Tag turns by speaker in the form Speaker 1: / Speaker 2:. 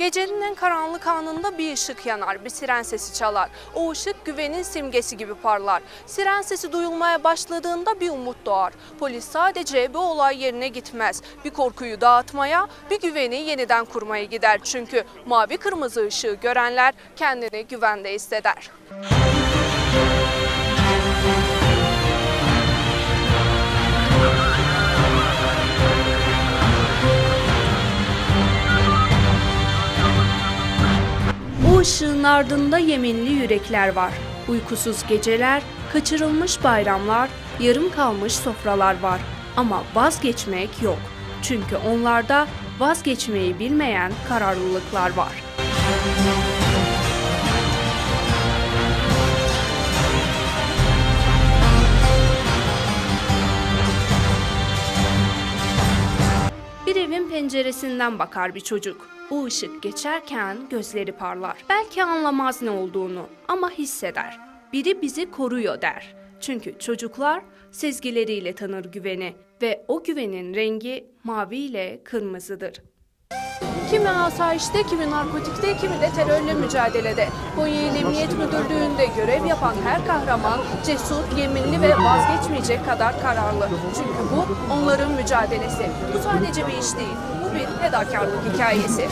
Speaker 1: Gecenin en karanlık anında bir ışık yanar, bir siren sesi çalar. O ışık güvenin simgesi gibi parlar. Siren sesi duyulmaya başladığında bir umut doğar. Polis sadece bu olay yerine gitmez. Bir korkuyu dağıtmaya, bir güveni yeniden kurmaya gider. Çünkü mavi kırmızı ışığı görenler kendini güvende hisseder. O ışığın ardında yeminli yürekler var. Uykusuz geceler, kaçırılmış bayramlar, yarım kalmış sofralar var. Ama vazgeçmek yok. Çünkü onlarda vazgeçmeyi bilmeyen kararlılıklar var. Bir evin penceresinden bakar bir çocuk. O ışık geçerken gözleri parlar. Belki anlamaz ne olduğunu ama hisseder. Biri bizi koruyor der. Çünkü çocuklar sezgileriyle tanır güveni ve o güvenin rengi mavi ile kırmızıdır. Kimi asayişte, kimi narkotikte, kimi de terörle mücadelede. Konya İl Emniyet Müdürlüğü'nde görev yapan her kahraman cesur, yeminli ve vazgeçmeyecek kadar kararlı. Çünkü bu onların mücadelesi. Bu sadece bir iş değil, bu bir fedakarlık hikayesi.